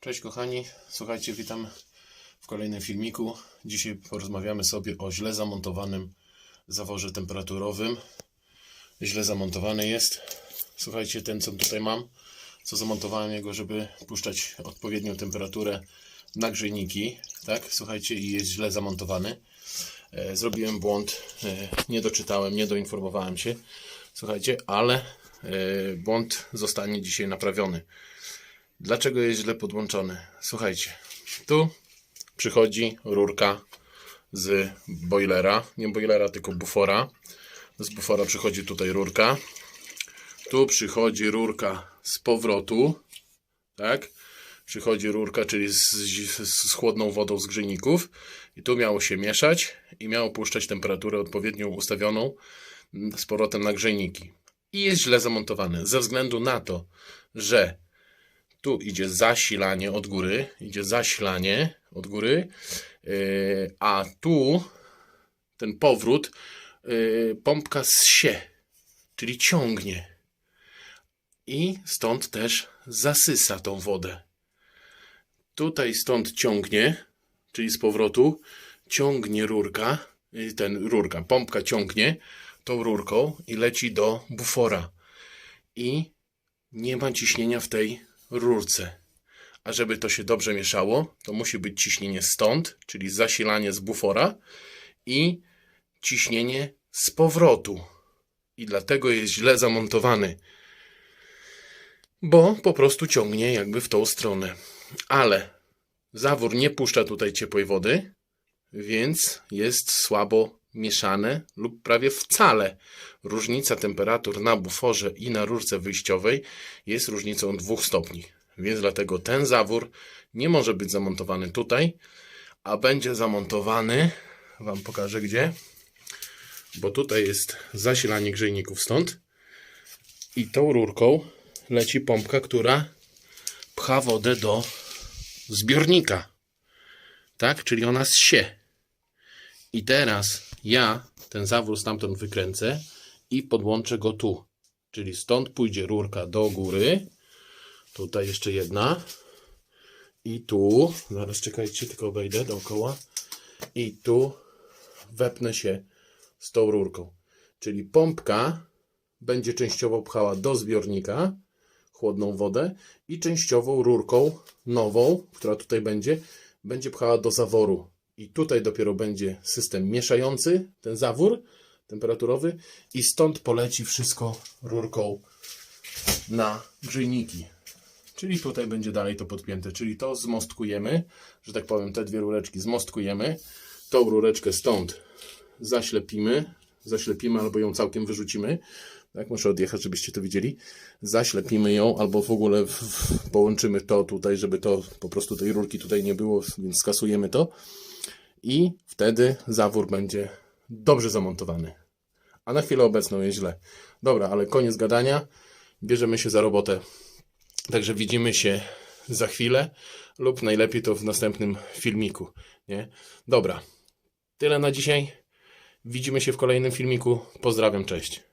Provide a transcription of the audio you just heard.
Cześć kochani, słuchajcie, witam w kolejnym filmiku. Dzisiaj porozmawiamy sobie o źle zamontowanym zaworze temperaturowym. Źle zamontowany jest. Słuchajcie, ten co tutaj mam, co zamontowałem jego, żeby puszczać odpowiednią temperaturę na grzejniki, tak? Słuchajcie, i jest źle zamontowany. E, Zrobiłem błąd, e, nie doczytałem, nie doinformowałem się. Słuchajcie, ale e, błąd zostanie dzisiaj naprawiony. Dlaczego jest źle podłączony? Słuchajcie, tu przychodzi rurka z boilera, nie boilera, tylko bufora. Z bufora przychodzi tutaj rurka. Tu przychodzi rurka z powrotu, tak? Przychodzi rurka, czyli z, z, z chłodną wodą z grzejników. I tu miało się mieszać i miało puszczać temperaturę odpowiednią ustawioną z powrotem na grzejniki. I jest źle zamontowany ze względu na to, że tu idzie zasilanie od góry, idzie zasilanie od góry, yy, a tu ten powrót yy, pompka zsie, czyli ciągnie. I stąd też zasysa tą wodę. Tutaj stąd ciągnie, czyli z powrotu ciągnie rurka, yy, ten rurka, pompka ciągnie tą rurką i leci do bufora. I nie ma ciśnienia w tej rurce. A żeby to się dobrze mieszało, to musi być ciśnienie stąd, czyli zasilanie z bufora i ciśnienie z powrotu. I dlatego jest źle zamontowany. Bo po prostu ciągnie jakby w tą stronę. Ale zawór nie puszcza tutaj ciepłej wody, więc jest słabo mieszane lub prawie wcale. Różnica temperatur na buforze i na rurce wyjściowej jest różnicą 2 stopni. Więc dlatego ten zawór nie może być zamontowany tutaj, a będzie zamontowany, Wam pokażę gdzie, bo tutaj jest zasilanie grzejników stąd i tą rurką leci pompka, która pcha wodę do zbiornika. Tak? Czyli ona zsie. I teraz ja ten zawór stamtąd wykręcę i podłączę go tu. Czyli stąd pójdzie rurka do góry. Tutaj jeszcze jedna. I tu. Zaraz czekajcie, tylko obejdę dookoła. I tu wepnę się z tą rurką. Czyli pompka będzie częściowo pchała do zbiornika chłodną wodę i częściową rurką nową, która tutaj będzie, będzie pchała do zaworu. I tutaj dopiero będzie system mieszający ten zawór temperaturowy i stąd poleci wszystko rurką na grzejniki. Czyli tutaj będzie dalej to podpięte. Czyli to zmostkujemy, że tak powiem, te dwie rureczki zmostkujemy. Tą rureczkę stąd zaślepimy, zaślepimy albo ją całkiem wyrzucimy. Tak, muszę odjechać, żebyście to widzieli. Zaślepimy ją albo w ogóle w, w, połączymy to tutaj, żeby to po prostu tej rurki tutaj nie było, więc skasujemy to i wtedy zawór będzie dobrze zamontowany. A na chwilę obecną jest źle. Dobra, ale koniec gadania. Bierzemy się za robotę. Także widzimy się za chwilę lub najlepiej to w następnym filmiku. Nie? Dobra. Tyle na dzisiaj. Widzimy się w kolejnym filmiku. Pozdrawiam, cześć.